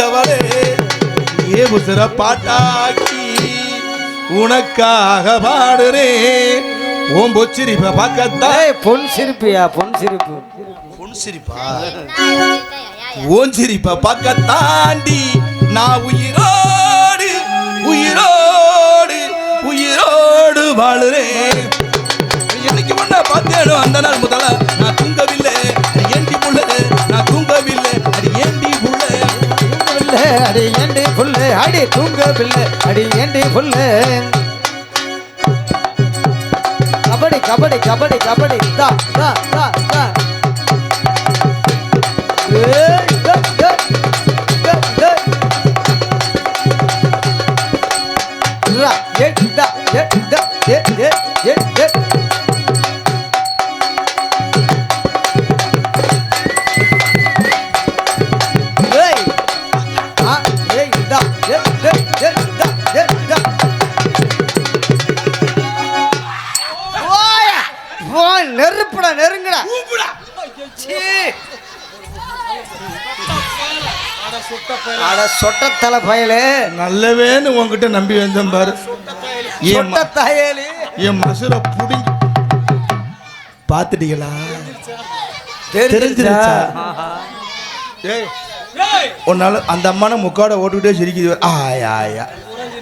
வச்சவளே ஏ உசுர பாட்டாக்கி உனக்காக பாடுறேன். ஓம் பொச்சிரிப்ப பக்கத்தா. ஏய் பொன் சிரிப்பியா பொன் சிரிப்பு. பொன் சிரிப்பா? ஓன் சிரிப்ப பக்கத்தாண்டி நான் உயிரோடு உயிரோடு உயிரோடு வாழுறேன். என்னைக்கு முன்ன பார்த்தேனோ அந்த நாள் முதல்ல அடி தூங்க பிள்ளை அடி ஏண்டி புல்ல கபடி கபடி கபடி கபடி. தா தா தா தா, ஏ, அட சொட்ட தலை பயலே. நல்லவேன்னு உன்கிட்ட நம்பி வந்தேன் பாரு. என் சொட்ட தாயேலி என் மசுரை புடிங்கி பார்த்துட்டீங்களா? தெரிஞ்சிருச்சா? தெரிஞ்சிருச்சா? ஏய். உன்னால அந்த அம்மான முக்காட ஓட்டுக்கிட்டே சிரிக்குது. ஆயா ஆயா.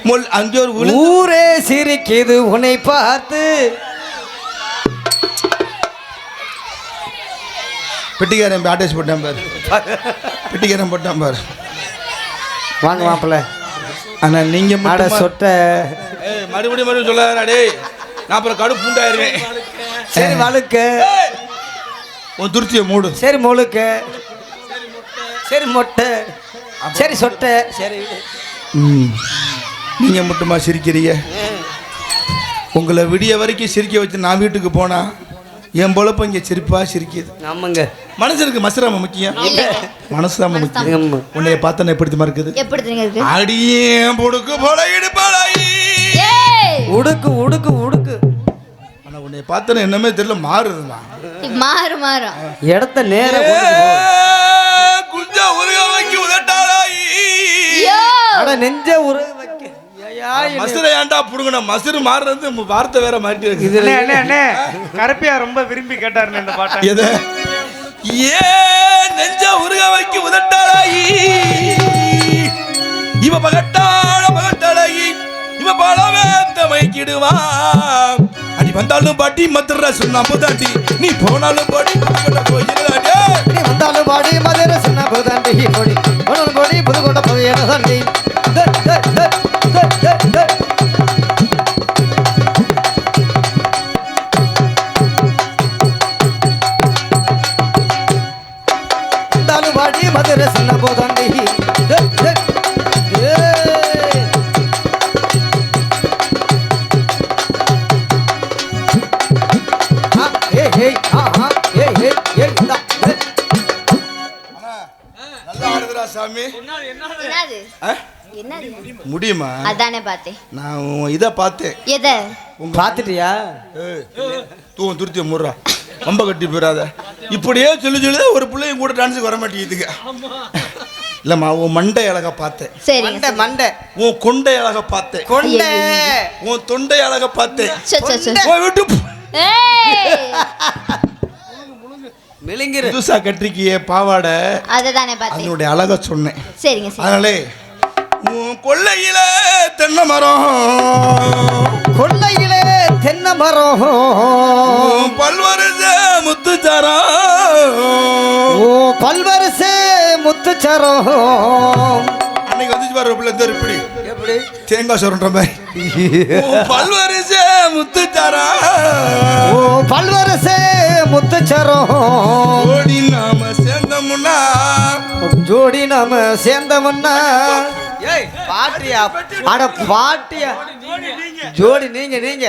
முல் அங்கே ஒரு ஊரே சிரிக்குது உன்னை பார்த்து. பெட்டிக்காரன் பேட்டேஜ் போட்டான் பாரு. பெட்டிக்காரன் போட்டான் பாரு. வாங்க மாப்பிள்ள. ஆனா நீங்க அட மட்டுமா- சொட்ட. ஏய் மறுபடியும் மறுபடியும் சொல்லாதடா டேய். நான் அப்புறம் கடு பூண்டாயிருவேன். சரி வழுக்கு. உன் துருத்தியை மூடு. சரி முழுக்கு. சரி மொட்டை. சரி சொட்டை. சரி. ம். நீங்க மட்டுமா சிரிக்கிறீங்க? உங்களை விடிய வரைக்கும் சிரிக்க வச்சு நான் வீட்டுக்கு போனா என் பொழப்பு இங்க சிரிப்பா சிரிக்குது. ஆமாங்க. மனசருக்கு மசுராம முக்கியம். மனசு தான் முக்கியம். உன்னைய பார்த்தா எப்படி தெரியுமா இருக்குது? அடியே புடுக்கு போல இடுப்பாளாயி ஏய்! உடுக்கு உடுக்கு உடுக்கு. ஆனா உன்னைய பார்த்தா என்னமே தெரியல மாறுதுமா? மாறு மாறும் இடத்த நேர குஞ்சா உருக வைக்க உதட்டாளாயி நெஞ்ச உரு வைக்க ஐயா, இது- மசுரை ஏன்டா புடுங்கணும் மசுறு மாறுறது வார்த்தை வேற மாட்டி இருக்கு. கருப்பியா ரொம்ப விரும்பி கேட்டாருண்ணே இந்த பாட்டை. எத? ஏ நெஞ்ச உருக வைக்க உதட்டாளாயி இவ பகட்டாள பகட்டாளாயி இவ பழவேத்த வைக்கிடுவான் அடி வந்தாலும் பாட்டி மதுர சுண்ணாம்பு தாண்டி நீ போனாலும் நீ வந்தாலும் பாடி மதுரை சின்ன புதாண்டி. பொடி ஒன்று பொடி புதுக்கோட்டை போய் சாமி? என்னது? முடியுமா? அதானே பார்த்தேன். நான் உன் இதை பார்த்தேன். எதை? பார்த்துட்டியா? ஏய், தூவம் துருத்திய முடுறா. ரொம்ப கட்டி போயிடாத. இப்படியே சொல்லி சொல்லி ஒரு பிள்ளையும் கூட டான்ஸுக்கு வர மாட்டேங்குதுங்க. இல்லம்மா உன் மண்டை அழகா பார்த்தேன். மண்டை மண்டை. உன் கொண்டை அழகா பார்த்தேன். கொண்டை. உன் தொண்டை அழகா பார்த்தேன். விட்டு மிளிங்கிரு புதுசா கட்டிருக்கிய பாவாடை. அததானே பார்த்தேன் அதனுடைய அழகா சொன்னேன். சரிங்க சரி. அதனாலே உன் கொள்ளையில தென்னை மரம். கொள்ளையிலே தென்னை மரம். உன் பல்வரிச முத்துச்சாரம். ஓ பல்வரிசை முத்துச்சரம். அன்னைக்கு வந்துச்சு பாரு பிள்ளை இந்த இப்படி. எப்படி? தேங்காய் சொல்ற மாதிரி. பல்வரிச முத்துச்சாரம். ஓ பல்வரிசை முத்துச்சரம். ஓடி நாம சேர்ந்தோம்னா ஜோடி நாம சேர்ந்தவன்னா ஏய் பாட்டியா அட பாட்டியா. ஜோடி நீங்க. நீங்க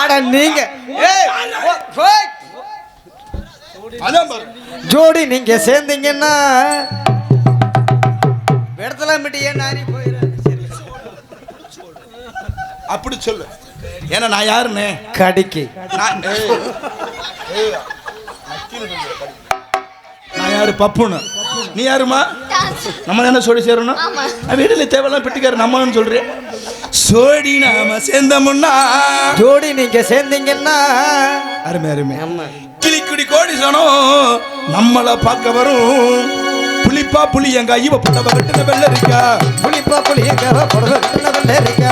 அட நீங்க. ஜோடி நீங்க சேர்ந்தீங்கன்னா இடத்துல மிட்டியே நாரி போயிரு அப்படி சொல்லு. ஏன்னா நான் யாருன்னு? கடிக்கு. நான் யாரு? பப்புன்னு. நீ யாருமா நம்ம தானே சோடி சேரணும்? வீட்டுல தேவையெல்லாம் பெட்டிக்காரு நம்மன்னு சொல்றேன் சோடி நாம சேர்ந்தமுன்னா. ஜோடி நீங்க சேர்ந்தீங்கன்னா. அருமை அருமை. கிளிக்குடி கோடி சனம் நம்மள பார்க்க வரும். புளிப்பா புளி எங்க ஐயவ புட்டவ வெட்டுன வெள்ள இருக்கா புளிப்பா புளியங்க புடவை இருக்கா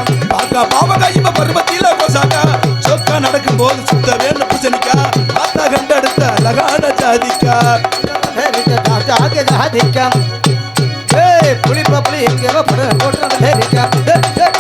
பாக்கா பாவகா இவ பருவத்தில கோசாக்கா. சொக்கா நடக்கும் போது சுத்த வேணும் பூசணிக்கா ஆத்தா கண்டெடுத்த அழகான ஜாதிக்கா. ஏய் புளிப்பா போட்டு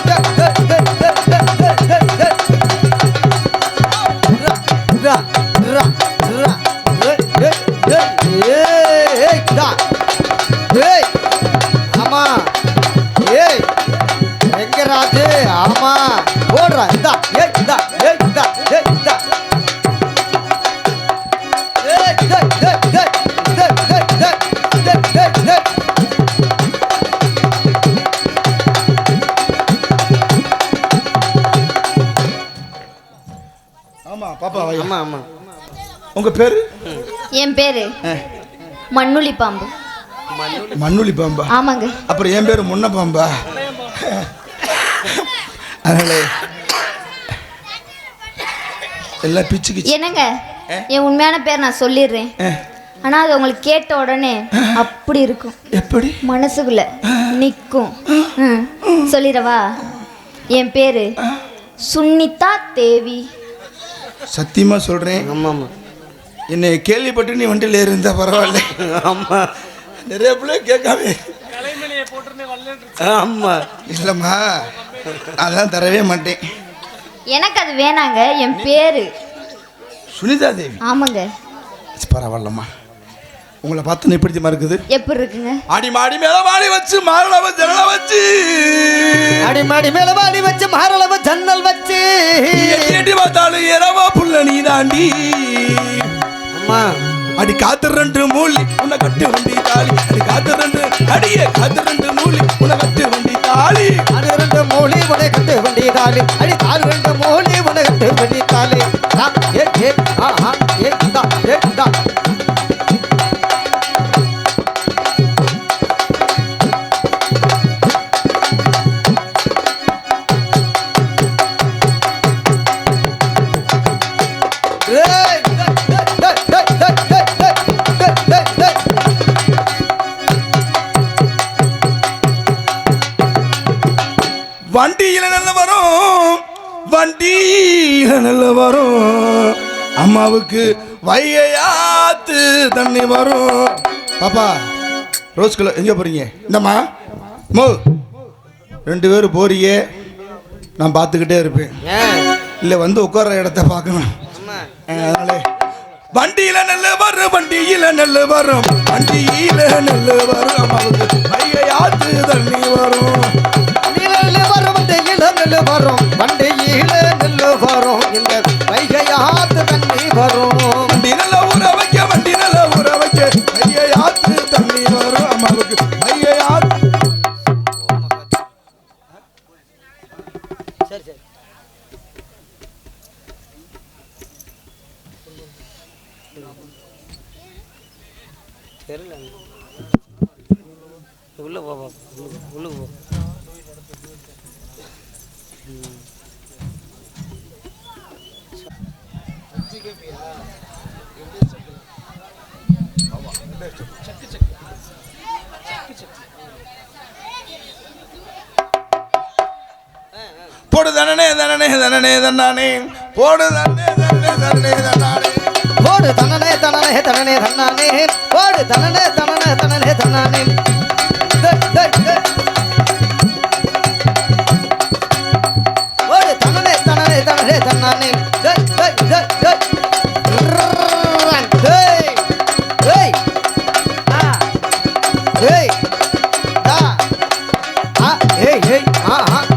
பாப்பா வை. ஆமா ஆமா உங்க பேரு? என் பேரு மண்ணுளி பாம்பு. மண்ணுளி பாம்பா? ஆமாங்க. அப்புறம் என் பேரு முன்ன பாம்பா? அதனால எல்லாம் பிச்சுக்கிச்சு என்னங்க? என் உண்மையான பேர் நான் சொல்லிடுறேன். ஆனா அது உங்களுக்கு கேட்ட உடனே அப்படி இருக்கும். எப்படி? மனசுக்குள்ள நிற்கும் சொல்லிடவா? என் பேரு சுன்னிதா தேவி. சத்தியமா சொல்றேன். ஆமா ஆமா என்னை கேள்விப்பட்டு நீ வண்டியில் இருந்தா பரவாயில்ல. ஆமா. நிறைய பிள்ளை கேட்காம. ஆமா. இல்லைம்மா அதெல்லாம் தரவே மாட்டேன். எனக்கு அது வேணாங்க என் பேரு. சுனிதா தேவி. ஆமாங்க. பரவாயில்லம்மா. உங்களை பார்த்து எப்படி இருக்குது? எப்படி இருக்குங்க? அடி மாடி மேல மாடி வச்சு மாரளவ ஜனல வச்சு. அடி மாடி மேல மாடி வச்சு மாரளவு ஜன்னல் வச்சு. எட்டி எட்டி பார்த்தாலும் இரவா புள்ள நீ தாண்டி அம்மா. அடி காத்து ரெண்டு மூலி உன்னை கட்டு வண்டி தாலி அடி காத்து ரெண்டு அடியே காத்து ரெண்டு மூலி உன்னை கட்டு வண்டி தாலி அது ரெண்டு மூலி உன கட்டு வண்டி தாலி அடி வண்டியில நல்ல வரும். வண்டியில நல்ல வரும். அம்மாவுக்கு வைகையாத்து தண்ணி வரும். பாப்பா ரோஸ் கலர் எங்க போறீங்க? இந்தம்மா. மோ. ரெண்டு பேரும் போறியே. நான் பார்த்துக்கிட்டே இருப்பேன். இல்லை வந்து உட்கார இடத்த பார்க்கணும். அதனால வண்டியில நல்ல வரும் வண்டியில நல்ல வரும். வண்டியில நல்ல வரும் அம்மாவுக்கு. வரும். வண்டியில நெல்லு வரும். இந்த வைகையாத்து தண்ணி வரும். வண்டி நல்ல ஊற வைக்க வண்டி நல்ல ஊற வைக்க. கையை ஆத்து தண்ணி வரும் அம்மாவுக்கு. கையை ஆத்து சரி சரி. தெரியல. உள்ள போ. உள்ள போ. போடு தனனே தனனே தனனே தன்னானே. போடு தனனே தனனே தனனே தன்னானே. போடு தனனே தனனே தனனே தன்னானே. போடு தனனே தனனே தனனே தன்னானே. 啊啊。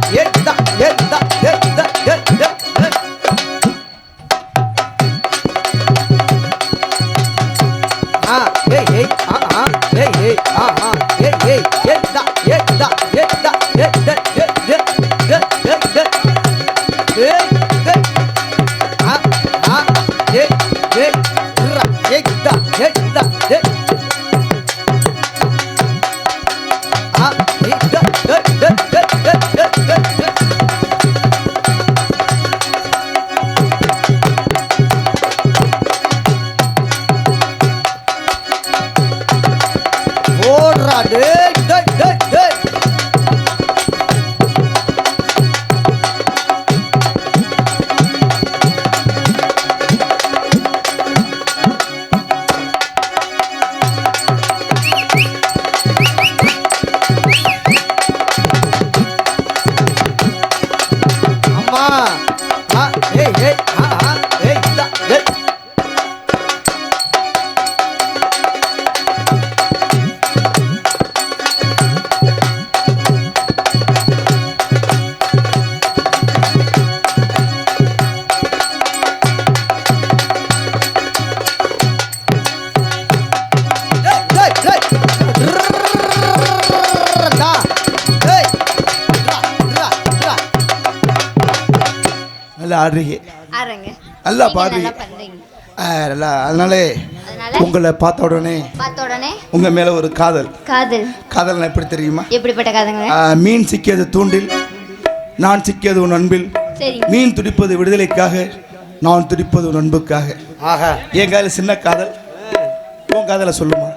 ஆடுறீங்க நல்லா பாடுறீங்க. நல்லா அதனாலே உங்களை பார்த்த உடனே பார்த்த உடனே? உங்க மேல ஒரு காதல். காதல். காதல் எப்படி தெரியுமா? எப்படிப்பட்ட காதங்க மீன் சிக்கியது தூண்டில் நான் சிக்கியது உன் அன்பில். மீன் துடிப்பது விடுதலைக்காக நான் துடிப்பது உன் அன்புக்காக. என் காதல சின்ன காதல். உன் காதல சொல்லுமா?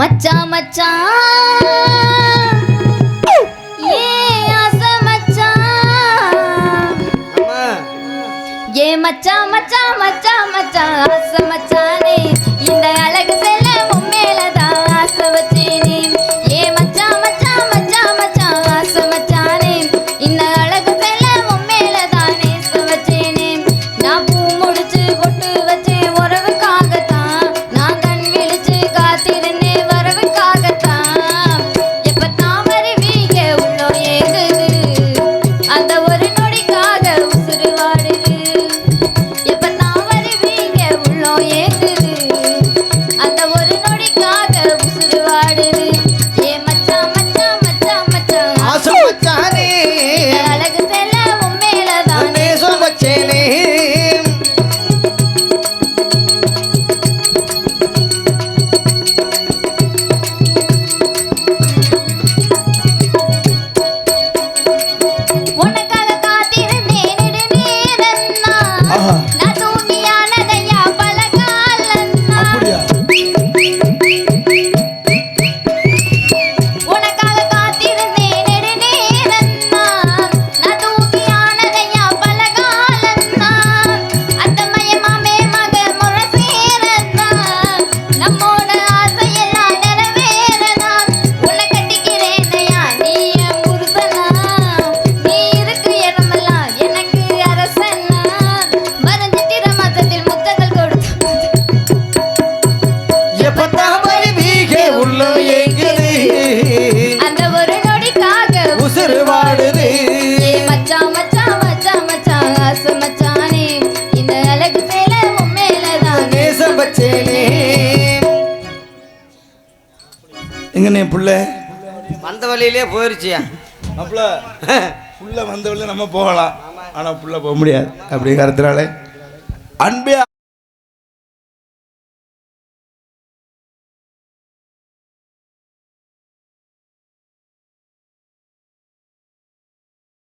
மச்சா மச்சான் मचा मचा मचा समचाने எங்கண்ணே புள்ள? வந்த வழியிலே போயிருச்சியா? அப்பல புள்ள வந்த வழியில நம்ம போகலாம். ஆனா புள்ள போக முடியாது. அப்படிங்கிறதுனால அன்பே